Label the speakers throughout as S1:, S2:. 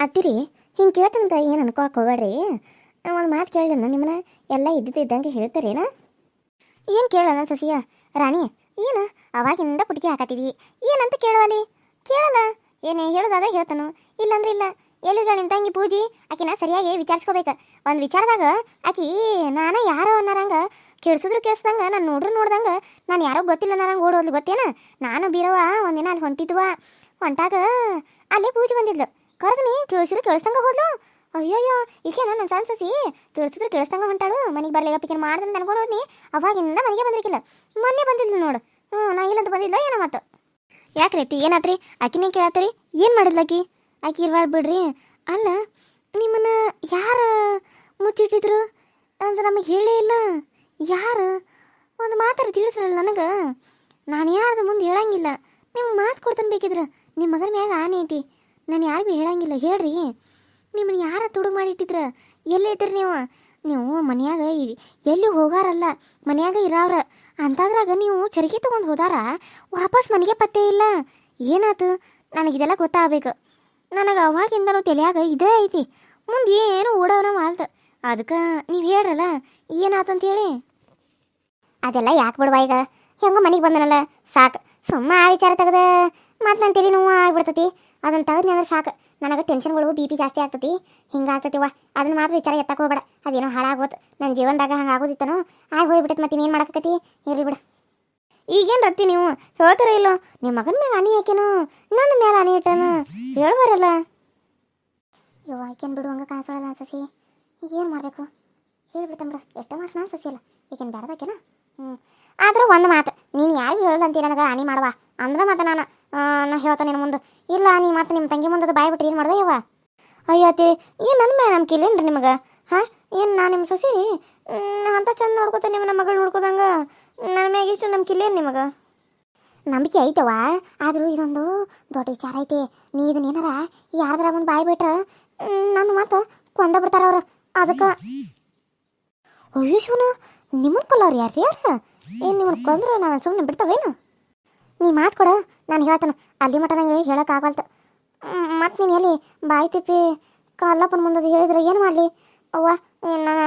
S1: ಅತ್ತಿರಿ, ಹಿಂಗೆ ಕೇಳ್ತಂತ ಏನು ಅನ್ಕೋಕೆ ಹೋಗ್ಬೇಡ್ರಿ. ಒಂದು ಮಾತು ಕೇಳಿಲ್ಲ ನಿಮ್ಮನ್ನ ಎಲ್ಲ ಇದ್ದಿದ್ದು ಇದ್ದಂಗೆ ಹೇಳ್ತಾರೇನ? ಏನು ಕೇಳಲ್ಲ ಸಸಿಯ, ರಾಣಿ, ಏನು ಅವಾಗಿಂದ ಪುಟಿಕೆ ಹಾಕತ್ತಿದಿ? ಏನಂತ ಕೇಳುವಲ್ಲಿ? ಕೇಳಲ್ಲ. ಏನೇ ಹೇಳೋದಾದ್ರೆ ಹೇಳ್ತಾನು. ಇಲ್ಲಂದ್ರೆ ಇಲ್ಲ. ಎಲ್ಲಿಗ ನಿಮ್ಮ ತಂಗಿ ಪೂಜಿ? ಆಕಿನ ಸರಿಯಾಗಿ ವಿಚಾರಿಸ್ಕೋಬೇಕು. ಒಂದು ವಿಚಾರದಾಗ ಆಕಿ ನಾನು ಯಾರೋ ಅನ್ನರಂಗ ಕೇಳಿಸಿದ್ರು ಕೇಳಿಸ್ದಂಗ, ನಾನು ನೋಡ್ರು ನೋಡ್ದಂಗೆ, ನಾನು ಯಾರೋ ಗೊತ್ತಿಲ್ಲ ನಾನು ಓಡೋದ್ಲು ಗೊತ್ತೇನ? ನಾನು ಬೀರವ ಒಂದಿನ ಅಲ್ಲಿ ಹೊಂಟಿದ್ವ? ಹೊಂಟಾಗ ಅಲ್ಲಿ ಪೂಜೆ ಬಂದಿದ್ಲು. ಕರೆದ್ನಿ, ಕೇಳಿಸಿರು ಕೇಳಿಸ್ದಂಗ ಹೋದ್ಲು. ಅಯ್ಯಯ್ಯೋ ಈಕೆ ನನ್ನ ಸಣ್ಣ ಸಸಿ ಕೇಳಿಸಿದ್ರು ಕೇಳಿಸ್ದಂಗ ಹೊಂಟಾಳು. ಮನೆಗೆ ಬರ್ಲಿಲ್ಲ, ಪಿಕನ್ ಮಾಡ್ದಂತ ಅನ್ಕೊಂಡು ಹೋದ್ನಿ. ಅವಾಗಿಂದ ಮನೆಗೆ ಬಂದಿರಲಿಲ್ಲ. ಮೊನ್ನೆ ಬಂದಿದ್ಲು ನೋಡು. ಹ್ಞೂ ನಾ ಇಲ್ಲಂತ ಬಂದಿಲ್ಲ ಏನೋ ಮತ್ತು ಯಾಕೆ ರೀತಿ ಏನಾತ್ರಿ? ಆಕಿನೇ ಕೇಳತ್ತರಿ? ಏನು ಮಾಡಿದ್ಲ ಆಕಿ? ಆಕಿ ಇರ್ಬಾರ್ದು ಬಿಡ್ರಿ. ಅಲ್ಲ, ನಿಮ್ಮನ್ನ ಯಾರು ಮುಚ್ಚಿಟ್ಟಿದ್ರು ಅಂತ ನಮಗೆ ಹೇಳೇ ಇಲ್ಲ. ಯಾರು? ಒಂದು ಮಾತಾರ ತಿಳಿಸ್ರಲ್ಲ ನನಗೆ. ನಾನು ಯಾರ್ದು ಮುಂದೆ ಹೇಳಂಗಿಲ್ಲ. ನಿಮ್ಗೆ ಮಾತು ಕೊಡ್ತಾನೆ ಬೇಕಿದ್ರು. ನಿಮ್ಮ ಮಗನ ಮ್ಯಾಗ ಆನೆ ಐತಿ. ನಾನು ಯಾರಿಗೂ ಹೇಳಂಗಿಲ್ಲ, ಹೇಳ್ರಿ. ನಿಮ್ಮನ್ನ ಯಾರ ತುಡು ಮಾಡಿಟ್ಟಿದ್ರ? ಎಲ್ಲಿ ಇದ್ರಿ ನೀವು? ನೀವು ಮನ್ಯಾಗ ಎಲ್ಲಿ ಹೋಗಾರಲ್ಲ? ಮನ್ಯಾಗ ಇರಾವ್ರ. ಅಂತಾದ್ರಾಗ ನೀವು ಚರಿಗೆ ತೊಗೊಂಡು ಹೋದಾರ? ವಾಪಸ್ ಮನೆಗೆ ಪತ್ತೆ ಇಲ್ಲ. ಏನಾತು? ನನಗಿದೆಲ್ಲ ಗೊತ್ತಾಗಬೇಕು. ನನಗೆ ಅವಾಗಿಂದನೂ ತಲೆಯಾಗ ಇದೇ ಐತಿ. ಮುಂದೆ ಏನು ಓಡೋನ ಮಾಲ್ತ. ಅದಕ್ಕೆ ನೀವು ಹೇಳ್ರಲ್ಲ, ಏನಾತಂತೇಳಿ? ಅದೆಲ್ಲ ಯಾಕೆ ಬಿಡುವ ಈಗ? ಹೆಂಗೋ ಮನೆಗೆ ಬಂದನಲ್ಲ. ಸಾಕು. ಸುಮ್ಮ ಆ ವಿಚಾರ ತೆಗೆದ. ಮತ್ತೆ ನನ್ನ ತಲೆ ನೋವು ಆಗ್ಬಿಡ್ತತಿ. ಅದನ್ನ ತೆಗೆದ್ನಿ ಅಂದ್ರೆ ಸಾಕು. ನನಗೆ ಟೆನ್ಷನ್ಗಳು ಬಿ ಪಿ ಜಾಸ್ತಿ ಆಗ್ತತಿ. ಹಿಂಗಾಗ್ತತಿವ ಅದನ್ನು ಮಾತ್ರ ವಿಚಾರ ಎತ್ತಕ್ಕೆ ಹೋಗ್ಬೇಡ. ಅದೇನೋ ಹಾಳಾಗೋತು. ನನ್ನ ಜೀವನದಾಗ ಹಂಗೆ ಆಗೋದಿತ್ತನೋ? ಆಗ ಹೋಗ್ಬಿಟ್ಟೈತೆ ಮತ್ತೆ ಇನ್ನೇನು ಮಾಡಕತ್ತಿ ಇರ್ಲಿ ಬಿಡು. ಈಗೇನು ರತ್ತಿ ನೀವು? ಹೇಳ್ತಾರ ಇಲ್ಲೋ? ನಿಮ್ಮ ಮಗನ ಮ್ಯಾಗ ಅನಿ ಯಾಕೇನು? ನನ್ನ ಮ್ಯಾಲ ಅನಿ ಇಟ್ಟನು. ಹೇಳ್ಬಾರಲ್ಲ ಇವ ಆಕೇನು ಬಿಡು, ಹಂಗೆ ಕಾಣಿಸೋಳಲ್ಲ ಸಸಿ. ಏನು ಮಾಡಬೇಕು? ಹೇಳ್ಬಿಡ್ತಾನೆ ಬಿಡು. ಎಷ್ಟೋ ಮಾಡ್ತಾನ ಸಸಿ ಅಲ್ಲ. ಈಗೇನು ಬೇಡದಾಕೇನ ಹ್ಞೂ ಆದ್ರೆ ಒಂದು ಮಾತು. ನೀನು ಯಾರಿಗೂ ಹೇಳಲ್ಲ ಅಂತೀರ ನನಗೆ ಹಾನಿ ಮಾಡುವ? ಅಂದ್ರೆ ಮತ್ತೆ ನಾನು ನಾ ಹೇಳ್ತಾನೆ ನಿನ್ನ ಮುಂದೆ. ಇಲ್ಲ, ನೀ ಮತ್ತೆ ನಿಮ್ಮ ತಂಗಿ ಮುಂದೆ ಬಾಯ್ ಬಿಟ್ಟು ಏನು ಮಾಡ್ದೆ ಯವ್ವ ಅಯ್ಯತಿ ಏನು ನನ್ನ ಮೇಲೆ ನಂಬಿಕೆ ಇಲ್ಲೇನ್ರಿ ನಿಮಗೆ? ಹಾಂ? ಏನು ನಾನು ನಿಮ್ಮ ಸಸಿ? ಅಂತ ಚಂದ ನೋಡ್ಕೋತ ನಿಮ್ಮ ನಮ್ಮ ಮಗಳು ನೋಡ್ಕೋದಂಗೆ ನನ್ನ ಮ್ಯಾಗ ಇಷ್ಟು ನಂಬಿಕೆ ಇಲ್ಲೇನು ನಿಮಗೆ? ನಂಬಿಕೆ ಐತವ ಆದರೂ ಇದೊಂದು ದೊಡ್ಡ ವಿಚಾರ ಐತಿ. ನೀ ಇದನ್ನ ಏನಾರ ಯಾರ್ದಾರ ಮುಂದೆ ಬಾಯ್ ಬಿಟ್ರೆ, ನನ್ನ ಮಾತು ಕೊಂದ ಬಿಡ್ತಾರ ಅವ್ರು. ಅದಕ್ಕೆ ಅಯ್ಯೋ ಶಿವನ ನಿಮ್ಮನ್ನ ಕೊಲ್ಲೋರು ಯಾರು ಯಾರು ಏನು ನಿಮ್ಮನ್ನು ಕೊಂದ್ರೆ ನಾನು ಸುಮ್ಮನೆ ಬಿಡ್ತಾವೇನು ನೀ ಮಾತು ಕೊಡ, ನಾನು ಹೇಳ್ತಾನೆ. ಅಲ್ಲಿ ಮಟ್ಟ ನಂಗೆ ಹೇಳೋಕ್ಕಾಗಲ್ತ ಮತ್ತು ನೀನು ಎಲ್ಲಿ ಬಾಯಿ ತಿಪ್ಪಿ ಕಲ್ಲಪ್ಪನ ಮುಂದೆ ಹೇಳಿದ್ರೆ ಏನು ಮಾಡಲಿ? ಅವ್ವ ನಾನು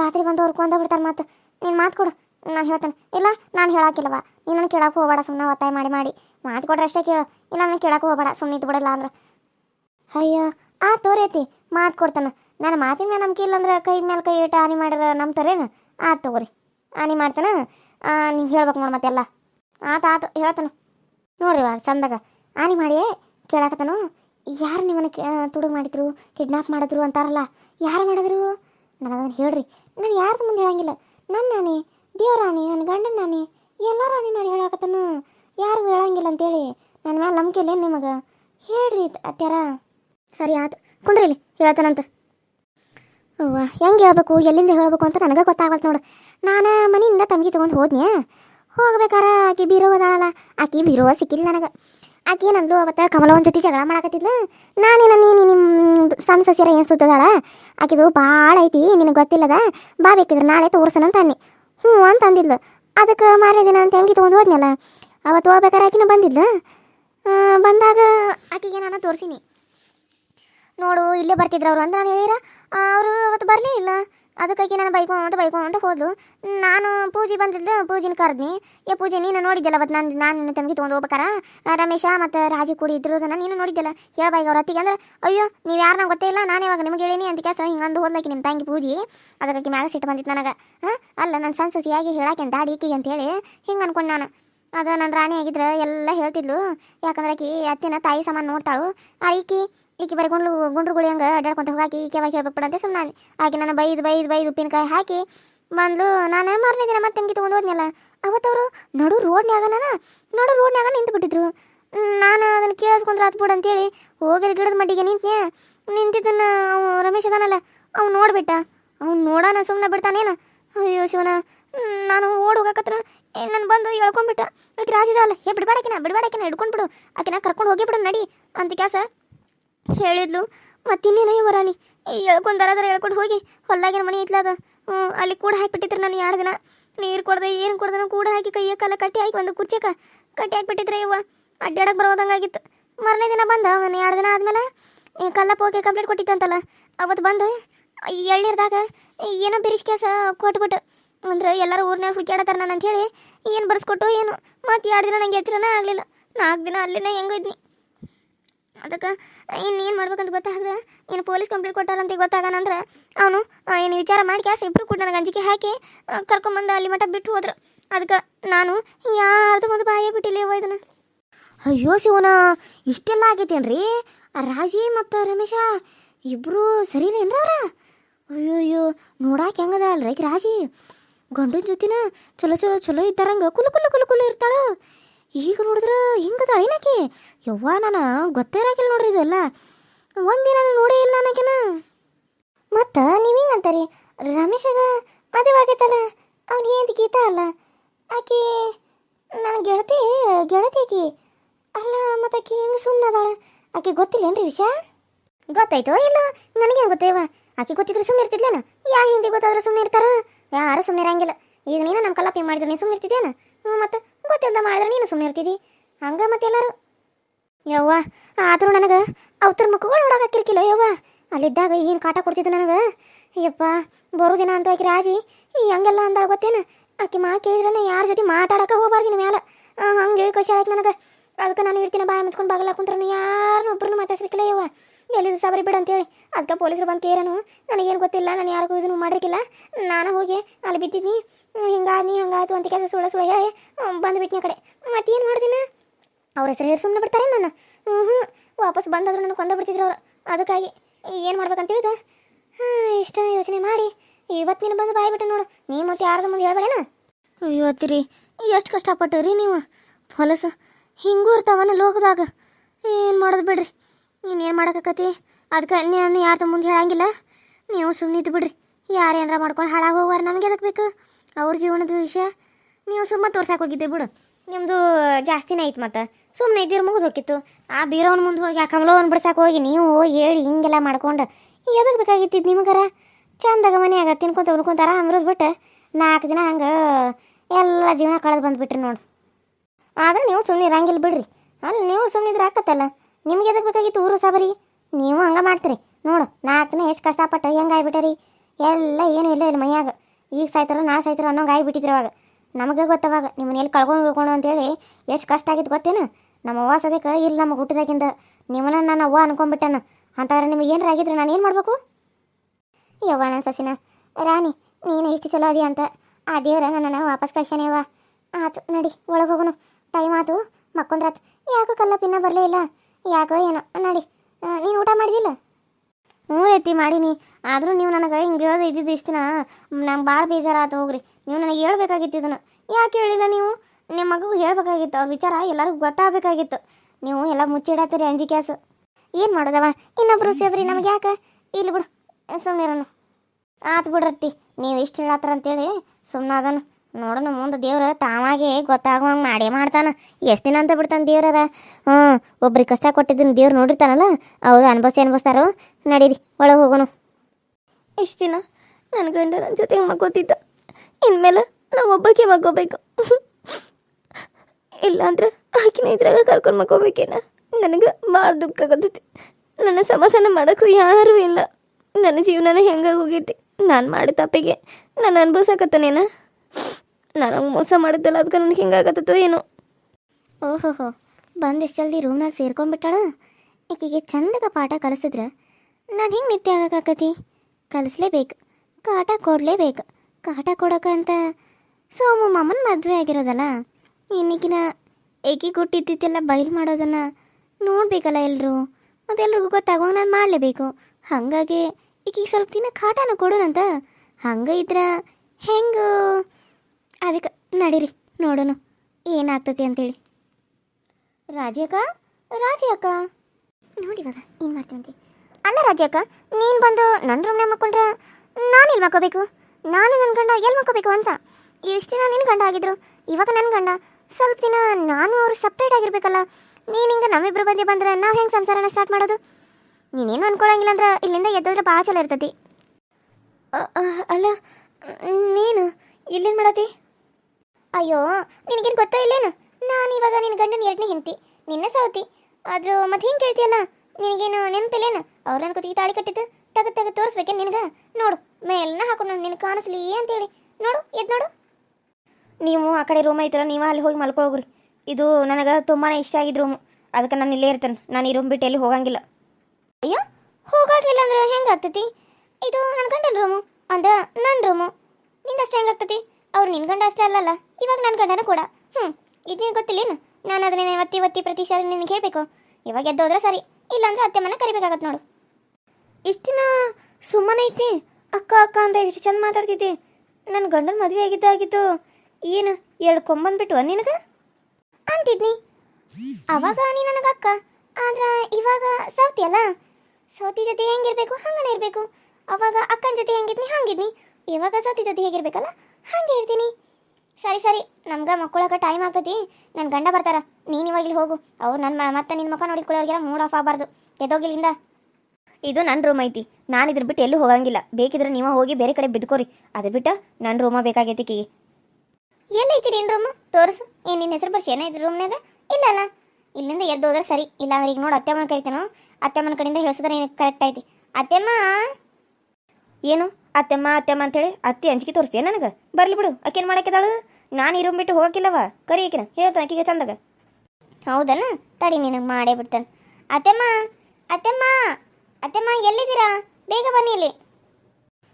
S1: ರಾತ್ರಿ ಬಂದು ಅವ್ರು ಕೊಂದ ಬಿಡ್ತಾರೆ ಮಾತು. ನೀನು ಮಾತು ಕೊಡು, ನಾನು ಹೇಳ್ತಾನೆ. ಇಲ್ಲ, ನಾನು ಹೇಳೋಕ್ಕಿಲ್ಲವ ನೀನು ನನಗೆ ಕೇಳಕ್ಕೆ ಹೋಗಬೇಡ ಸುಮ್ಮನೆ ಒತ್ತಾಯ ಮಾಡಿ ಮಾಡಿ. ಮಾತು ಕೊಡ್ರೆ ಅಷ್ಟೇ ಕೇಳು. ಇಲ್ಲ ನನಗೆ ಕೇಳಕ್ಕೆ ಹೋಗಬೇಡ ಸುಮ್ಮನೆ ಇದ್ದು ಬಿಡಲ್ಲ ಅಂದ್ರೆ. ಅಯ್ಯ, ಆ ತೋರೈತಿ, ಮಾತು ಕೊಡ್ತಾನೆ. ನನ್ನ ಮಾತಿನ ಮೇಲೆ ನಂಬಿಕೆ ಇಲ್ಲಂದ್ರೆ ಕೈ ಮೇಲೆ ಕೈ ಇಟ್ಟು ಹಾನಿ ಮಾಡಿದ್ರೆ ನಂಬ್ತಾರೇನು ಆ ತಗೋರಿ ಹಾನಿ ಮಾಡ್ತಾನ? ನೀವು ಹೇಳ್ಬೇಕು ನೋಡಿ ಮತ್ತೆಲ್ಲ. ಆತ, ಆತು, ಹೇಳ್ತಾನೆ. ನೋಡ್ರಿ ಇವಾಗ ಚಂದಾಗ. ಆನಿ ಮಾಡಿ, ಕೇಳಾಕತ್ತಾನು. ಯಾರು ನಿಮ್ಮನ್ನು ತುಡುಗು ಮಾಡಿದ್ರು, ಕಿಡ್ನಾಪ್ ಮಾಡಿದ್ರು ಅಂತಾರಲ್ಲ, ಯಾರು ಮಾಡಿದ್ರು? ನನಗದನ್ನು ಹೇಳ್ರಿ. ನಾನು ಯಾರ್ದು ಮುಂದೆ ಹೇಳಂಗಿಲ್ಲ. ನನ್ನ ನಾನೇ ದೇವ್ರಾಣಿ ನನ್ನ ಗಂಡನ ನಾನಿ, ಎಲ್ಲರೂ ರಾಣಿ ಮಾಡಿ ಹೇಳಾಕತ್ತಾನು. ಯಾರಿಗೂ ಹೇಳಂಗಿಲ್ಲ ಅಂತೇಳಿ ನನ್ನ ಮೇಲೆ ನಂಬಿಕೆ ನಿಮಗೆ? ಹೇಳ್ರಿ ಅತ್ಯಾರ ಸರಿ, ಆತು. ಕುಂದ್ರಿ ಇಲ್ಲಿ, ಹೇಳ್ತಾನಂತ. ಹೆಂಗೆ ಹೇಳ್ಬೇಕು, ಎಲ್ಲಿಂದ ಹೇಳ್ಬೇಕು ಅಂತ ನನಗೆ ಗೊತ್ತಾಗಲ್ತು ನೋಡು. ನಾನು ಮನೆಯಿಂದ ತಂಗಿ ತೊಗೊಂಡು ಹೋದ್ನ್ಯ? ಹೋಗ್ಬೇಕಾರ, ಆಕಿ ಬೀರೋ ಅದಾಳಲ್ಲ. ಆಕಿ ಬೀರೋ ಸಿಕ್ಕಿಲ್ಲ ನನಗೆ. ಆಕಿ ಏನಂದ್ಲು ಅವತ್ತ ಕಮಲವನ್ ಜೊತೆ ಜಗಳ ಮಾಡಕತ್ತಿದ್ಲು. ನಾನೇನ ನೀನು ನಿಮ್ಮ ಸಣ್ಣ ಸಸ್ಯರ ಏನು ಸುತ್ತದಾಳ ಆಕಿದು ಭಾಳ ಐತಿ, ನಿನಗೆ ಗೊತ್ತಿಲ್ಲದ? ಬಾ ಬೇಕಿದ್ರೆ ನಾಳೆ ತೋರ್ಸನಂತ ಅನ್ನಿ ಹ್ಞೂ ಅಂತ ಅಂದಿದ್ಲು. ಅದಕ್ಕೆ ಮಾರನೇ ದಿನ ಅಂತ ಹೆಂಗೆ ತೊಗೊಂಡು ಹೋದ್ನಲ್ಲ, ಅವತ್ತು ಹೋಗ್ಬೇಕಾರೆ ಆಕಿನ ಬಂದಿದ್ಲು? ಬಂದಾಗ ಆಕಿಗೆ ನಾನು ತೋರಿಸಿನಿ. ನೋಡು, ಇಲ್ಲೇ ಬರ್ತಿದ್ರು ಅವರು ಅಂತ ನಾನು ಹೇಳಿರ ಅವರು ಅವತ್ತು ಬರಲೇ ಇಲ್ಲ. ಅದಕ್ಕಾಗಿ ನಾನು ಬೈಕು ಅಂತ ಬೈಕು ಅಂತ ಹೋದ್ಲು. ನಾನು ಪೂಜೆ ಬಂದಿದ್ದು, ಪೂಜೆನ ಕರೆದ್ನಿ. ಏ ಪೂಜೆ, ನೀನು ನೋಡಿದ್ದೆಲ್ಲ ಅವತ್ತು ನಾನು ನಾನು ನಿನ್ನ ತಂಗಿ ತೊಗೊಂಡು ಹೋಗ್ಬೇಕಾರ? ರಮೇಶ ಮತ್ತು ರಾಜಿ ಕೂಡಿ ಇದ್ರು ಅದನ್ನ ನೀನು ನೋಡಿದ್ದೆಲ್ಲ ಹೇಳ್ಬಾಗ ಅವ್ರ ಅತ್ತಿಗೆ. ಅಂದ್ರೆ, ಅಯ್ಯೋ, ನೀವು ಯಾರು ನಂಗೆ ಗೊತ್ತೇ ಇಲ್ಲ. ನಾನು ಯಾವಾಗ ನಿಮಗೆ ಹೇಳೀನಿ ಅಂತ ಕೆಲಸ ಹಿಂಗಂದು ಹೋದ್ಲಾಕಿ ನಿಮ್ಮ ತಂಗಿ ಪೂಜೆ. ಅದಕ್ಕಾಗಿ ಮ್ಯಾಗ ಸಿಟ್ಟು ಬಂದಿತ್ತು ನನಗೆ. ಹಾಂ? ಅಲ್ಲ ನನ್ನ ಸಣ್ಣ ಹೇಳಕ್ಕೆ ಹೇಳಾಕೆ ಅಂತ ಅಡಿಕೆ ಅಂತೇಳಿ ಹಿಂಗೆ ಅನ್ಕೊಂಡು ನಾನು. ಅದು ನನ್ನ ರಾಣಿ ಆಗಿದ್ರೆ ಎಲ್ಲ ಹೇಳ್ತಿದ್ಲು. ಯಾಕಂದ್ರೆ ಆಕಿ ಅತ್ತಿನ ತಾಯಿ ಸಮಾನ ನೋಡ್ತಾಳು. ಆ, ಈಕಿ ಈಕಿ ಬರೀ ಗುಂಡ್ಲು ಗುಂಡ್ರು ಗುಳಿ ಹಂಗೆ ಅಡ್ಡಾಡ್ಕೊಂತ ಹೋಗಾಕಿ ಈಕೆ ಅವಾಗ ಹೇಳ್ಬೇಕು ಬಿಡಂತೆ ಸುಮ್ಮನೆ ಆಕೆ ನಾನು ಬೈದು ಬೈದು ಬೈದು ಉಪ್ಪಿನಕಾಯಿ ಹಾಕಿ ಬಂದ್ಲು. ನಾನು ಮಾರನೇ ದಿನ ಮತ್ತೆ ತಂಗಿ ತೊಗೊಂಡು ಹೋದ್ನಲ್ಲ. ಅವತ್ತವರು ನಡು ರೋಡ್ನ್ಯಾಗನ ನಡು ರೋಡ್ನ್ಯಾಗ ನಿಂತು ಬಿಟ್ಟಿದ್ರು. ನಾನು ಅದನ್ನು ಕೇಳಿಸ್ಕೊಂಡ್ರೆ ಆತು ಬಿಡು ಅಂತೇಳಿ ಹೋಗಿ ಗಿಡದ ಮಟ್ಟಿಗೆ ನಿಂತೆ ನಿಂತಿದ್ದನ್ನ ಅವ ರಮೇಶ್ ಅದಾನಲ್ಲ, ಅವ್ನು ನೋಡ್ಬಿಟ್ಟ. ಅವ್ನು ನೋಡೋಣ ಸುಮ್ಮನೆ ಬಿಡ್ತಾನೇನ. ಅಯ್ಯೋ ಶಿವನ, ನಾನು ಓಡ್ ಹೋಗಕತ್ರ. ನಾನು ಬಂದು ಹೇಳ್ಕೊಂಡ್ಬಿಟ್ಟ ಆಕೆ ರಾಜಿದಲ್ಲ ಹೇ ಬಿಡ್ಬೇಡಕಿನ ಬಿಡ್ಬೇಡಕಿನ ಹಿಡ್ಕೊಂಡ್ಬಿಡು ಆಕಿನ ಕರ್ಕೊಂಡು ಹೋಗಿ ಬಿಡು ನಡಿ. ಅಂತ ಕ್ಯಾಸ ಹೇಳಿದ್ಲು. ಮತ್ತಿನ್ನೇನ ಇವರಾನಿ ಎಳ್ಕೊಂಡು ದರದರ ಹೇಳ್ಕೊಂಡು ಹೋಗಿ ಹೊಲ್ದಾಗಿನ ಮನೆ ಇತ್ಲಾದ ಅಲ್ಲಿ ಕೂಡ ಹಾಕಿಬಿಟ್ಟಿದ್ರು ನಾನು ಎರಡು ದಿನ. ನೀರು ಕೊಡ್ದೆ, ಏನು ಕೊಡ್ದೆ ಕೂಡ ಹಾಕಿ ಕೈಯ ಕಾಲ ಕಟ್ಟಿ ಹಾಕಿ ಒಂದು ಕುರ್ಚಿಕ ಕಟ್ಟಿ ಹಾಕಿಬಿಟ್ಟಿದ್ರೆ ಇವ ಅಡ್ಡಾಡಕ್ಕೆ ಬರೋದಂಗಾಗಿತ್ತು ಮರನೇ ದಿನ ಬಂದ ಅವನು ಎರಡು ದಿನ ಆದ್ಮೇಲೆ. ಈ ಕಲ್ಲಪ್ಪ ಹೋಗಿ ಕಂಪ್ಲೇಂಟ್ ಕೊಟ್ಟಿತ್ತಂತಲ್ಲ. ಅವತ್ತು ಬಂದು ಎಳ್ನೀರ್ದಾಗ ಏನೋ ಬಿರಿಸ್ ಕೆಲಸ ಕೊಟ್ಬಿಟ್ಟು. ಅಂದ್ರೆ ಎಲ್ಲರೂ ಊರಿನ ಹುಡುಕ್ಯಾಡತ್ತಾರ ನಾನು ಹೇಳಿ ಏನು ಬರ್ಸ್ಕೊಟ್ಟು ಏನು. ಮತ್ತೆ ಎರಡು ದಿನ ನಂಗೆ ಎಚ್ಚರನೇ ಆಗಲಿಲ್ಲ. ನಾಲ್ಕು ದಿನ ಅಲ್ಲಿನೇ ಹೆಂಗೋ ಇದ್ನಿ ಅದಕ್ಕೆ ಇನ್ನೇನು ಮಾಡ್ಬೇಕಂತ ಗೊತ್ತಾಗದ? ಇನ್ನು ಪೊಲೀಸ್ ಕಂಪ್ಲೇಂಟ್ ಕೊಟ್ಟಾರಂತ ಗೊತ್ತಾಗನಂದ್ರೆ ಅವನು ಏನು ವಿಚಾರ ಮಾಡಿ ಕ್ಯಾಸ್ ಇಬ್ಬರು ಕೂಡ ನನಗೆ ಅಂಜಿಕೆ ಹಾಕಿ ಕರ್ಕೊಂಬಂದು ಅಲ್ಲಿ ಮಠ ಬಿಟ್ಟು ಹೋದ್ರು. ಅದಕ್ಕೆ ನಾನು ಯಾರ್ದು ಒಂದು ಬಾಯೇ ಬಿಟ್ಟಿಲ್ಲ ಇದನ್ನು. ಅಯ್ಯೋ ಶಿವನ, ಇಷ್ಟೆಲ್ಲ ಆಗೈತೇನ್ರಿ? ಆ ರಾಜಿ ಮತ್ತು ರಮೇಶ ಇಬ್ಬರು ಸರಿನೇನ್ರ ಅವ್ರ? ಅಯ್ಯೋ ಅಯ್ಯೋ ನೋಡಾಕೆ ಹೆಂಗದ ಅಲ್ರಿ ರಾಜಿ? ಗಂಡನ ಜೊತೆನ ಚಲೋ ಚಲೋ ಚಲೋ ಇದ್ದಾರಂಗ ಕುಲು ಕುಲು ಕುಲು ಕುಲು ಇರ್ತಾಳ? ಈಗ ನೋಡಿದ್ರೆ ಹಿಂಗದ ಐನಕಿ ಯವ್ವ, ನಾನು ಗೊತ್ತೇ ಇರಾಕಿಲ್ಲ ನೋಡ್ರಿ ಇದೆಲ್ಲ. ಒಂದಿನ ನೋಡೇ ಇಲ್ಲ ನನಗೇನ ಮತ್ತ ನೀವು ಹಿಂಗಂತಾರಿ ರಮೇಶಗ ಅದೇ ಆಗೈತಲ್ಲ, ಅವ್ನ ಏನು ಗೀತಾ ಅಲ್ಲ. ಆಕೆ ನನ್ನ ಗೆಳತಿ ಗೆಳತಿ ಆಕಿ. ಅಲ್ಲ, ಮತ್ತೆ ಆಕೆ ಹೆಂಗೆ ಸುಮ್ಮನೆ ಗೊತ್ತಿಲ್ಲ ಆಕಿ ಗೊತ್ತಿಲ್ಲೇನ್ರಿ ವಿಷಯ? ಗೊತ್ತಾಯ್ತು ಇಲ್ಲ? ನನಗೆ ಗೊತ್ತೇವ ಆಕೆ ಗೊತ್ತಿದ್ರೆ ಸುಮ್ಮನೆ ಇರ್ತಿದ್ಲೇನ? ಯಾ ಹಿಂದಿ ಗೊತ್ತಾದ್ರೆ ಸುಮ್ಮನೆ ಇರ್ತಾರ? ಯಾರು ಸುಮ್ಮನೆ ಇರಂಗಿಲ್ಲ. ಈಗ ನೀನು ನಮ್ಮ ಕಲ್ಲಪ್ಪಿ ಮಾಡಿದ್ರೆ ನೀನು ಸುಮ್ಮನೆ ಇರ್ತಿದ್ದೇನ ಮತ್ತೆ ಗೊತ್ತಿಲ್ದ ಮಾಡಿದ್ರೆ ನೀನು ಸುಮ್ಮನೆ ಇರ್ತಿದ್ದಿ ಹಂಗ ಮತ್ತೆ ಎಲ್ಲರೂ ಯವ್ವ, ಆದರೂ ನನಗೆ ಅವತರ ಮಕ್ಕಳು ನೋಡೋಕಾಕಿರ್ಕಿಲ್ಲ ಯವ್ವ. ಅಲ್ಲಿದ್ದಾಗ ಏನು ಕಾಟ ಕೊಡ್ತಿದ್ದು ನನಗೆ? ಯಪ್ಪ ಬರೋ ದಿನ ಅಂತ ಆಕಿ ರಾಜಿ, ಈ ಹಂಗೆಲ್ಲ ಅಂದಾಳ ಗೊತ್ತೇನ? ಆಕೆ ಮಾ ಕೇಳಿದ್ರೆ ಯಾರ ಜೊತೆ ಮಾತಾಡಕ್ಕೆ ಹೋಗ್ಬಾರ್ದಿನ ಆ, ಹಂಗೆ ಹೇಳಿ ಕಳ್ಸಿ ಆಯ್ತು ನನಗೆ. ಅದಕ್ಕೆ ನಾನು ಇರ್ತೀನಿ ಬಾಯ ಮುಚ್ಕೊಂಡು ಬಾಗಲ ಕುಂತ್ರೂ ಯಾರನ್ನೂ ಒಬ್ಬರನ್ನು ಮಾತಾಡ್ಸಿರ್ಕಿಲ್ಲ ಯವ್ವ. ಎಲ್ಲಿದು ಸಬರಿ ಬಿಡು ಅಂತೇಳಿ. ಅದಕ್ಕೆ ಪೊಲೀಸರು ಬಂದು ಕೇರನು. ನನಗೇನು ಗೊತ್ತಿಲ್ಲ, ನಾನು ಯಾರಿಗೂ ಇದನ್ನು ಮಾಡಿರ್ಕಿಲ್ಲ ನಾನು ಹೋಗಿ ಅಲ್ಲಿ ಬಿದ್ದಿದ್ನಿ. ಹಿಂಗಾದ್ನಿ, ಹಂಗಾಯ್ತು ಅಂತ ಕೆಲಸ ಸುಳ್ಳು ಸುಳ್ಳು ಹೇಳಿ ಬಂದುಬಿಟ್ನಿ ಕಡೆ. ಮತ್ತೇನು ಮಾಡ್ತೀನಿ ಅವ್ರ ಹೆಸರು ಹೇಳಿ ಸುಮ್ಮನೆ ಬಿಡ್ತಾರೆ ನಾನು ಹ್ಞೂ ಹ್ಞೂ ವಾಪಸ್ ಬಂದಾದ್ರು ನನಗೆ ಕೊಂದ ಬಿಡ್ತಿದ್ರು ಅವರು. ಅದಕ್ಕಾಗಿ ಏನು ಮಾಡ್ಬೇಕಂತೇಳಿದ ಹಾಂ, ಇಷ್ಟ, ಯೋಚನೆ ಮಾಡಿ. ಇವತ್ತು ನೀನು ಬಂದು ಬಾಯಿ ಬಿಟ್ಟು ನೋಡು. ನೀ ಮತ್ತೆ ಯಾರ್ದು ಮುಂದೆ ಹೇಳ್ಬೇಡೇನ? ಇವತ್ತು ರೀ, ಎಷ್ಟು ಕಷ್ಟಪಟ್ಟು ರೀ ನೀವು? ಹೊಲಸ ಹಿಂಗೂ ಇರ್ತಾವನ ಲೋಕದಾಗ. ಏನು ಮಾಡೋದು ಬಿಡ್ರಿ. ಇನ್ನೇನು ಮಾಡೋಕತ್ತಿ ಅದಕ್ಕೆ ನಾನು ಯಾರ್ದು ಮುಂದೆ ಹೇಳಂಗಿಲ್ಲ? ನೀವು ಸುಮ್ಮನೆ ಇದ್ದು ಬಿಡ್ರಿ. ಯಾರು ಏನಾರ ಮಾಡ್ಕೊಂಡು ಹಾಳಾಗಿ ಹೋಗೋರು ನಮಗೆ ಅದಕ್ಕೆ ಬೇಕು? ಅವ್ರ ಜೀವನದ ವಿಷಯ ನೀವು ಸುಮ್ಮನೆ ತೋರ್ಸಕ್ಕೆ ಹೋಗಿದ್ದೆ ಬಿಡು. ನಿಮ್ಮದು ಜಾಸ್ತಿನೇ ಐತೆ ಮತ್ತೆ. ಸುಮ್ಮನೆ ಇದ್ದೀರಿ ಮುಗಿದು ಹೋಗಿತ್ತು. ಆ ಬೀರೋನ ಮುಂದೆ ಹೋಗಿ, ಆ ಕಮಲವನ್ನು ಬಿಡ್ಸಕ್ಕೆ ಹೋಗಿ, ನೀವು ಹೋಗಿ ಹೇಳಿ ಹಿಂಗೆಲ್ಲ ಮಾಡ್ಕೊಂಡು ಎದಕ್ಕೆ ಬೇಕಾಗಿತ್ತು ನಿಮಗಾರ? ಚಂದಾಗ ಮನೆಯಾಗ ತಿನ್ಕೊಂತ ಉಳ್ಕೊಂತಾರ ಇರೋದು ಬಿಟ್ಟು ನಾಲ್ಕು ದಿನ ಹಂಗೆ ಎಲ್ಲ ಜೀವನ ಕಳೆದು ಬಂದುಬಿಟ್ರಿ ನೋಡಿ. ಆದ್ರೆ ನೀವು ಸುಮ್ಮನೆ ಇರಂಗಿಲ್ಲ ಬಿಡ್ರಿ. ಅಲ್ಲಿ ನೀವು ಸುಮ್ಮನೆ ಇದ್ರೆ ಆಕತ್ತಲ್ಲ? ನಿಮ್ಗೆ ಎದಕ್ಕೆ ಬೇಕಾಗಿತ್ತು ಊರು ಸಾಬರಿ? ನೀವು ಹಂಗೆ ಮಾಡ್ತೀರಿ. ನೋಡು, ನಾಲ್ಕನೇ ಎಷ್ಟು ಕಷ್ಟಪಟ್ಟು ಹೆಂಗೆ ಆಗ್ಬಿಟ್ಟರಿ? ಎಲ್ಲ ಏನೂ ಇಲ್ಲ ಇಲ್ಲಿ ಮೈಯಾಗ. ಈಗ ಸಾಯ್ತಾರೋ ನಾ ಸಾಯ್ತಾರೋ ಅನ್ನೋಂಗೆ ಆಗಿಬಿಟ್ಟಿದ್ರು ಅವಾಗ. ನಮಗೆ ಗೊತ್ತವಾಗ ನಿಮ್ಮನ್ನ ಎಲ್ಲಿ ಕಳ್ಕೊಂಡು ಉಳ್ಕೊಂಡು ಅಂತೇಳಿ ಎಷ್ಟು ಕಷ್ಟ ಆಗಿತ್ತು ಗೊತ್ತೇನು? ನಮ್ಮ ಅವ್ವ ಸದ್ಯಕ್ಕೆ ಇಲ್ಲ ನಮಗೆ ಹುಟ್ಟಿದಾಗಿಂದ. ನಿಮ್ಮನ್ನ ನಾನು ಅವ್ವ ಅನ್ಕೊಂಡ್ಬಿಟ್ಟನ. ಅಂತಂದ್ರೆ ನಿಮಗೆ ಏನಾರ ಆಗಿದ್ರೆ ನಾನು ಏನು ಮಾಡಬೇಕು? ಯವ್ವ ನನ್ನ ಸಸಿನ. ರಾಣಿ, ನೀನು ಇಷ್ಟು ಚಲೋ ಅದಿ ಅಂತ. ಆ ದೇವ್ರ ನನ್ನನ್ನು ವಾಪಸ್ ಅವ್ವ ಆತು, ನಡಿ, ಒಳಗೆ ಹೋಗೋನು. ಟೈಮ್ ಆತು. ಮಕ್ಕೊಂದ್ರಾತು. ಯಾಕೋ ಕಲ್ಲ ಪಿನ್ನ ಬರಲೇ ಇಲ್ಲ. ಯಾಕೋ ಏನೋ. ನಡಿ. ನೀನು ಊಟ ಮಾಡಿದಿಲ್ಲ ಹ್ಞೂ ರೀತಿ ಮಾಡೀನಿ. ಆದರೂ ನೀವು ನನಗೆ ಹಿಂಗೆ ಹೇಳೋದು ಇದ್ದಿದ್ದು ಇಷ್ಟು ನಂಗೆ ಭಾಳ ಬೇಜಾರಾತು, ಹೋಗ್ರಿ. ನೀವು ನನಗೆ ಹೇಳ್ಬೇಕಾಗಿತ್ತು ಇದನ್ನು. ಯಾಕೆ ಹೇಳಿಲ್ಲ ನೀವು? ನಿಮ್ಮ ಮಗು ಹೇಳ್ಬೇಕಾಗಿತ್ತು. ಅವ್ರ ವಿಚಾರ ಎಲ್ಲರಿಗೂ ಗೊತ್ತಾಗಬೇಕಾಗಿತ್ತು. ನೀವು ಎಲ್ಲ ಮುಚ್ಚಿಡತ್ತೀರಿ ಅಂಜಿ ಕ್ಯಾಸು ಏನು ಮಾಡೋದವ? ಇನ್ನೊಬ್ರು ಸೇಬ್ರಿ ನಮ್ಗೆ ಯಾಕೆ? ಇಲ್ಲಿ ಬಿಡು. ಸುಮ್ಮನೆ ಸುಮ್ಮನಿರೋನು ಆತು ಬಿಡ್ರತ್ತಿ. ನೀವು ಇಷ್ಟು ಹೇಳತ್ತಾರ ಅಂತೇಳಿ ಸುಮ್ಮನೆ ಅದನ್ನ ನೋಡೋಣ ಮುಂದೆ ದೇವ್ರ ತಾವಾಗೆ ಗೊತ್ತಾಗುವಂಗೆ ಮಾಡೇ ಮಾಡ್ತಾನ. ಎಷ್ಟು ದಿನ ಅಂತ ಬಿಡ್ತಾನೆ ದೇವ್ರರ ಹ್ಞೂ ಒಬ್ರಿಗೆ ಕಷ್ಟ ಕೊಟ್ಟಿದ್ದನ್ನು ದೇವ್ರು ನೋಡಿರ್ತಾನಲ್ಲ, ಅವರು ಅನ್ಭವಿಸಿ ಅನ್ಭವಿಸ್ತಾರೋ? ನಡೀರಿ, ಒಳಗೆ ಹೋಗೋಣ ಇಷ್ಟು ದಿನ? ನನ್ನ ಗಂಡ ನನ್ನ ಜೊತೆ ಮಗೋತಿದ್ದ ಇನ್ಮೇಲೆ ನಾವು ಒಬ್ಬಕ್ಕೆ ಮಗೋಬೇಕು ಇಲ್ಲಾಂದ್ರೆ ಆಕಿನ ಇದ್ರಾಗ ಕರ್ಕೊಂಡು ಮಗೋಬೇಕೇನ ನನಗೆ ಭಾಳ ದುಃಖ ಆಗತೈತಿ. ನನ್ನ ಸಮಾಧಾನ ಮಾಡೋಕ್ಕೂ ಯಾರೂ ಇಲ್ಲ. ನನ್ನ ಜೀವನನ ಹೆಂಗಾಗಿ ಹೋಗೈತಿ? ನಾನು ಮಾಡಿದ ತಪ್ಪಿಗೆ ನಾನು ಅನ್ಭವಿಸಕತ್ತನೇನ? ನನಗೆ ಮೋಸ ಮಾಡಿದ್ದಲ್ಲ ಅದಕ್ಕೆ ನನಗೆ ಹಿಂಗಾಗತ್ತೋ ಏನೋ. ಓಹೋಹೋ ಬಂದು ಎಷ್ಟು ಜಲ್ದಿ ರೂಮ್ನಾಗ ಸೇರ್ಕೊಂಡ್ಬಿಟ್ಟಾಳ ಈಕೆಗೆ ಚಂದಗ ಪಾಠ ಕಲಿಸಿದ್ರೆ ನಾನು ಹಿಂಗೆ ನಿತ್ಯ ಆಗಕ್ಕಾಕತಿ ಕಲಿಸ್ಲೇಬೇಕು, ಕಾಟ ಕೊಡಲೇಬೇಕು. ಕಾಟ ಕೊಡೋಕೆ ಅಂತ ಸೋಮು ಮಾಮನ ಮದುವೆ ಆಗಿರೋದಲ್ಲ, ಇನ್ನಿಕಿನ ಏಕಿ ಗುಟ್ಟಿದ್ದೆಲ್ಲ ಬಯಲು ಮಾಡೋದನ್ನು ನೋಡಬೇಕಲ್ಲ ಎಲ್ಲರೂ ಮತ್ತು ಎಲ್ರಿಗೂ ಗೊತ್ತಾಗೋ ನಾನು ಮಾಡಲೇಬೇಕು. ಹಾಗಾಗಿ ಈಕೆಗೆ ಸ್ವಲ್ಪ ದಿನ ಕಾಟನ ಕೊಡೋಣಂತ? ಹಂಗೆ ಇದ್ರೆ ಹೆಂಗೆ? ಅದಕ್ಕೆ ನಡೀರಿ, ನೋಡೋಣ. ಏನಾಗ್ತತಿ ಅಂತೇಳಿ. ರಾಜಿ ಅಕ್ಕ ನೋಡಿ ಇವಾಗ, ಏನು ಮಾಡ್ತೀನಿ ಅಲ್ಲ ರಾಜಿ ನೀನು ಬಂದು ನನ್ನ ರೂಮ್ನ ಮಕ್ಕೊಂಡ್ರೆ ನಾನು ಎಲ್ಲಿ ಮಕ್ಕೋಬೇಕು? ನಾನು ನನ್ನ ಗಂಡ ಎಲ್ಲಿ ಮಕ್ಕೋಬೇಕು ಅಂತ? ಎಷ್ಟು ದಿನ ನಿನ್ನ ಗಂಡ ಆಗಿದ್ರು? ಇವಾಗ ನನ್ನ ಗಂಡ. ಸ್ವಲ್ಪ ದಿನ ನಾನು ಅವರು ಸಪ್ರೇಟ್ ಆಗಿರ್ಬೇಕಲ್ಲ. ನೀನು ಹಿಂಗೆ ನಮ್ಮಿಬ್ರು ಬಂದು ಬಂದ್ರೆ ನಾವು ಹೆಂಗೆ ಸಂಸಾರನ ಸ್ಟಾರ್ಟ್ ಮಾಡೋದು? ನೀನೇನು ಅನ್ಕೊಳಂಗಿಲ್ಲ ಅಂದ್ರೆ ಇಲ್ಲಿಂದ ಎದ್ದೋದ್ರೆ ಭಾಳ ಚಲೋ ಇರ್ತೈತಿ. ಅಲ್ಲ, ನೀನು ಇಲ್ಲೇನು ಮಾಡತಿ? ಅಯ್ಯೋ ನಿನಗೇನು ಗೊತ್ತಾ ಇಲ್ಲೇನು? ನಾನು ಇವಾಗ ನಿನ್ನ ಗಂಡನ ಎರಡನೇ ಹೆಂಡತಿ ನಿನ್ನ ಸೌತಿ ಆದರೂ ಮತ್ತೆ ಹಿಂಗೆ ಕೇಳ್ತೀಯಲ್ಲ ನಿನಗೇನು ನೆನಪಿಲ್ಲೇನು? ಅವ್ರು ನನ್ನ ಕುತ್ತಿಗೆ ತಾಳಿ ಕಟ್ಟಿದ್ದು ತಗ ತಗ ತೋರಿಸ್ಬೇಕೇನು ನಿನಗೆ? ನೋಡು ಮೇಲನ್ನ ಹಾಕೊಂಡು ನಾನು ನಿನಗೆ ಕಾಣಿಸ್ಲಿ ಅಂತೇಳಿ. ನೋಡು ಎದ್ದು ನೋಡು. ನೀವು ಆ ಕಡೆ ರೂಮ್ ಐತಲ್ಲ ನೀವು ಅಲ್ಲಿ ಹೋಗಿ ಮಲ್ಕೊಳಗ್ರಿ. ಇದು ನನಗೆ ತುಂಬಾ ಇಷ್ಟ ಆಗಿದ್ದು ರೂಮು ಅದಕ್ಕೆ ನಾನು ಇಲ್ಲೇ ಇರ್ತೇನೆ. ನಾನು ಈ ರೂಮ್ ಬಿಟ್ಟು ಎಲ್ಲಿ ಹೋಗಂಗಿಲ್ಲ. ಅಯ್ಯೋ ಹೋಗಾಗಿಲ್ಲ ಅಂದ್ರೆ ಹೆಂಗೆ ಆಗ್ತೈತಿ ಇದು ನನ್ನ ಗಂಡನ ರೂಮು ಅಂದ ನನ್ನ ರೂಮು ನಿಂದಷ್ಟು ಹೆಂಗೆ ಆಗ್ತತಿ ಅವ್ರು ನಿನ್ನ ಗಂಡ ಅಷ್ಟೇ ಅಲ್ಲಲ್ಲ? ಇವಾಗ ನನ್ನ ಗಂಡನೂ ಕೂಡ. ಹ್ಞೂ ಇದು ನಿನಗೆ ಗೊತ್ತಿಲ್ಲೇನು? ನಾನು ಅದನ್ನೇ ಒತ್ತಿ ಒತ್ತಿ ಪ್ರತಿ ಸಾರಿ ನಿನಗೆ ಹೇಳಬೇಕು. ಇವಾಗ ಎದ್ದೋದ್ರೆ ಸರಿ. ಇಲ್ಲಾಂದ್ರೆ ಅತ್ತೆ ಮನೆ ಕರಿಬೇಕಾಗತ್ತೆ ನೋಡು. ಇಷ್ಟು ದಿನ ಸುಮ್ಮನೆ ಐತಿ ಅಕ್ಕ ಅಕ್ಕ ಅಂತ ಎಷ್ಟು ಚಂದ ಮಾತಾಡ್ತಿದ್ದೆ. ನನ್ನ ಗಂಡನ ಮದುವೆ ಆಗಿದ್ದಾಗಿದ್ದು ಏನು ಎರಡು ಕೊಂಬಂದ್ಬಿಟ್ಟು ನಿನಗೆ? ಅಂತಿದ್ನಿ. ಅವಾಗ ನೀ ನನಗೆ ಅಕ್ಕ. ಆದ್ರೆ ಇವಾಗ ಸೌತಿ ಅಲ್ಲ? ಸೌತಿ ಜೊತೆ ಹೆಂಗಿರ್ಬೇಕು? ಹಂಗನೇ ಇರಬೇಕು. ಅವಾಗ ಅಕ್ಕನ ಜೊತೆ ಹೆಂಗಿದ್ನಿ ಹಂಗಿದ್ನಿ. ಇವಾಗ ಸೌತಿ ಜೊತೆ ಹೇಗಿರ್ಬೇಕಲ್ಲ? ಹಂಗೆ ಹೇಳ್ತೀನಿ. ಸರಿ ಸರಿ ನಮ್ಗೆ ಮಕ್ಕಳಕ್ಕೆ ಟೈಮ್ ಆಗ್ತೈತಿ. ನನ್ನ ಗಂಡ ಬರ್ತಾರ. ನೀನು ಇವಾಗ ಇಲ್ಲಿ ಹೋಗು. ಅವ್ರು ನನ್ನ ಮತ್ತೆ ನಿನ್ನ ಮುಖ ನೋಡಿಕೊಳ್ಳೋರಿಗೆಲ್ಲ ಮೂಡ್ ಆಫ್ ಆಗಬಾರ್ದು. ಎದೋಗಿಲ್ಲಿಂದ ಇದು ನನ್ನ ರೂಮ್ ಐತಿ. ನಾನು ಇದ್ರ ಬಿಟ್ಟು ಎಲ್ಲೂ ಹೋಗಂಗಿಲ್ಲ. ಬೇಕಿದ್ರೆ ನೀವು ಹೋಗಿ ಬೇರೆ ಕಡೆ ಬಿದ್ಕೋರಿ. ಅದು ಬಿಟ್ಟು ನನ್ನ ರೂಮ ಬೇಕಾಗೈತಿ ಕೀ ಎಲ್ಲೈತಿ ನಿನ್ನ ರೂಮು ತೋರಿಸು. ಏನು ನಿನ್ನ ಹೆಸರು ಬರ್ಸಿ. ಏನೈತಿ ರೂಮ್ನಾಗ ಇಲ್ಲಲ್ಲ. ಇಲ್ಲಿಂದ ಎದ್ದು ಹೋದ್ರೆ ಸರಿ. ಇಲ್ಲ ಅಂದ್ರೆ ಈಗ ನೋಡಿ ಅತ್ತೆಮ್ಮನ ಕರಿತೇನೋ. ಅತ್ತೆಮ್ಮನ ಕಡೆಯಿಂದ ಹೇಳ್ಸಿದ್ರೆ ಕರೆಕ್ಟ್ ಐತಿ. ಅತ್ತೆಮ್ಮ ಏನು? ಅತ್ತೆಮ್ಮ ಅಂತ ಅಂತೇಳಿ ಅತ್ತಿ ಅಂಜಿಕೆ ತೋರಿಸ್ತೀಯ ನನಗೆ? ಬರ್ಲಿ ಬಿಡು ಆಕೇನು ಮಾಡಾಕಿದಾಳು ನಾನು ರೂಮ್ ಬಿಟ್ಟು ಹೋಗಕ್ಕಿಲ್ಲವ? ಕರಿ ಆಕಿನ ಹೇಳ್ತಾನೆ ಆಕಿಗೆ ಚಂದಾಗ. ಹೌದನ? ತಡಿ ನಿನಗೆ ಮಾಡೇ ಬಿಡ್ತಾನೆ. ಅತ್ತೆಮ್ಮ ಅತ್ತೆಮ್ಮ ಅತ್ತೆಮ್ಮ ಎಲ್ಲಿದ್ದೀರಾ? ಬೇಗ ಬನ್ನಿ ಇಲ್ಲಿ.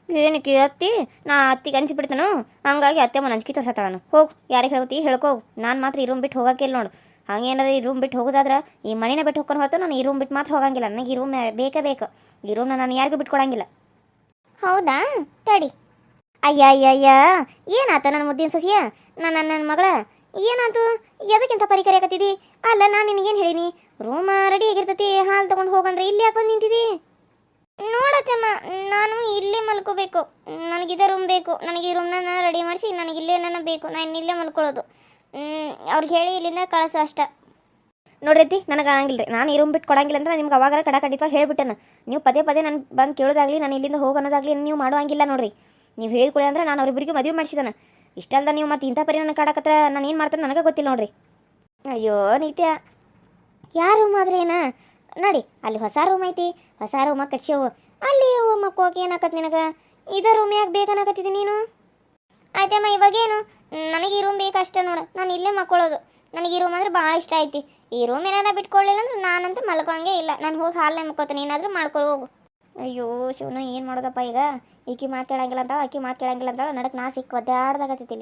S1: ಏನಕ್ಕೆ ಅತ್ತಿ? ನಾ ಅತ್ತಿಗೆ ಅಂಜಿ ಬಿಡ್ತಾನು? ಹಂಗಾಗಿ ಅತ್ತೆಮ್ಮ ಅಂಜಿಕೆ ತೋರ್ಸತ್ತಾಳನು ಹೋಗು, ಯಾರಿಗೆ ಹೇಳ್ತಿ ಹೇಳ್ಕೋಗು ನಾನು ಮಾತ್ರ ಈ ರೂಮ್ ಬಿಟ್ಟು ಹೋಗಕ್ಕಿಲ್ಲ ನೋಡು. ಹಂಗೇನಾರ ಈ ರೂಮ್ ಬಿಟ್ಟು ಹೋಗೋದಾದ್ರೆ ಈ ಮಣಿನ ಬಿಟ್ಟು ಹೋಗ್ಕೊಂಡು ಹೊರತು ನಾನು ಈ ರೂಮ್ ಬಿಟ್ಟು ಮಾತ್ರ ಹೋಗಂಗಿಲ್ಲ. ನನಗೆ ಈ ರೂಮ್ ಬೇಕೇ ಬೇಕು. ಈ ರೂಮ್ನ ನಾನು ಯಾರಿಗೂ ಬಿಟ್ಕೊಡಂಗಿಲ್ಲ. ಹೌದಾ? ತಡಿ. ಅಯ್ಯ ಅಯ್ಯ ಅಯ್ಯ ಏನಾತ ನನ್ನ ಮುದ್ದಿನ ಸಸಿಯ? ನನ್ನ ನನ್ನ ಮಗಳ? ಏನಾತು? ಎದಕ್ಕಿಂತ ಪರಿಕರ ಕರೆಯಕತ್ತಿದಿ ಅಲ್ಲ, ನಾನು ನಿನಗೇನು ಹೇಳಿನಿ? ರೂಮ ರೆಡಿ ಆಗಿರ್ತತಿ, ಹಾಲು ತಗೊಂಡು ಹೋಗಂದ್ರೆ ಇಲ್ಲಿ ಯಾಕೆ ಬಂದು ನಿಂತಿದಿ? ನೋಡತ್ತಮ್ಮ, ನಾನು ಇಲ್ಲೇ ಮಲ್ಕೋಬೇಕು. ನನಗಿದ ರೂಮ್ ಬೇಕು. ನನಗೆ ಈ ರೂಮ್ನ ರೆಡಿ ಮಾಡಿಸಿ, ನನಗೆ ಇಲ್ಲೇ ನನ್ನ ಬೇಕು. ನಾನು ಇಲ್ಲೇ ಮಲ್ಕೊಳ್ಳೋದು. ಅವ್ರಿಗೆ ಹೇಳಿ ಇಲ್ಲಿಂದ ಕಳಿಸು ಅಷ್ಟ. ನೋಡ್ರಿ ನನಗೆ ಆಗಂಗಿಲ್ಲ ರೀ ನಾನು ಈ ರೂಮ್ ಬಿಟ್ಟು ಕೊಡಂಗಿಲ್ಲ ಅಂದ್ರೆ ನಿಮ್ಗೆ ಅವಾಗ ಕಡ ಖಂಡಿತವಾಗಿ ಹೇಳ್ಬಿಟ್ಟೆನ. ನೀವು ಪದೇ ಪದೇ ನಾನು ಬಂದು ಕೇಳೋದಾಗ್ಲಿ, ನಾನು ಇಲ್ಲಿಂದ ಹೋಗಿ ಅನ್ನೋದಾಗ್ಲಿ ನೀವು ಮಾಡುವಂಗಿಲ್ಲ ನೋಡ್ರಿ. ನೀವು ಹೇಳ್ಕೊಳ್ಳಿ ಅಂದ್ರೆ ನಾನು ಅವ್ರಿಬ್ಬರಿಗೆ ಮದುವೆ ಮಾಡಿಸಿದಾನ. ಇಷ್ಟಲ್ದ ನೀವು ಮತ್ತೆ ಇಂಥ ಪರಿ ನನ್ನ ಕಾಡಕತ್ರ ನಾನು ಏನು ಮಾಡ್ತಾನೆ ನನಗೆ ಗೊತ್ತಿಲ್ಲ ನೋಡ್ರಿ. ಅಯ್ಯೋ ನಿತ್ಯ. ಯಾರು ರೂಮ್ ಆದ್ರೆ ಏನ ನೋಡಿ, ಅಲ್ಲಿ ಹೊಸ ರೂಮ್ ಐತಿ. ಹೊಸ ರೂಮ ಕಟ್ಸ್ಯವು. ಅಲ್ಲಿ ಮಕ್ಕೋಕೆ ಏನಾಕತ್ ನಿನಗೆ? ಇದೇ ರೂಮ್ ಯಾಕೆ ಬೇಕನ್ನಕತ್ತಿದ್ದಿ ನೀನು? ಆಯ್ತಮ್ಮ, ಇವಾಗೇನು? ನನಗೆ ಈ ರೂಮ್ ಬೇಕಷ್ಟೇ ನೋಡು. ನಾನು ಇಲ್ಲೇ ಮಕ್ಕೊಳ್ಳೋದು ನನಗೆ ಈ ರೂಮ್ ಅಂದ್ರೆ ಭಾಳ ಇಷ್ಟ ಐತಿ. ಈ ರೂಮ್ ಏನಾರ ಬಿಟ್ಕೊಳ್ಳಿಲ್ಲ ಅಂದ್ರೆ ನಾನಂತೂ ಮಲ್ಕೋಂಗೆ ಇಲ್ಲ. ನಾನು ಹೋಗಿ ಹಾಲು ನೆಮ್ಕೋತೀನಿ ಏನಾದರೂ ಮಾಡ್ಕೊಂಡು ಹೋಗು. ಅಯ್ಯೋ, ಶಿವನ ಏನು ಮಾಡೋದಪ್ಪ ಈಗ? ಈಕಿ ಮಾತಾಡಂಗಿಲ್ಲ ಅಂತ ಆಕಿ ಮಾತಾಡಂಗಿಲ್ಲ ಅಂತ ನಡಕ್ಕೆ ನಾ ಸಿಕ್ಕ. ಒದ್ದಾಡ್ದಾಗತ್ತೈತಿ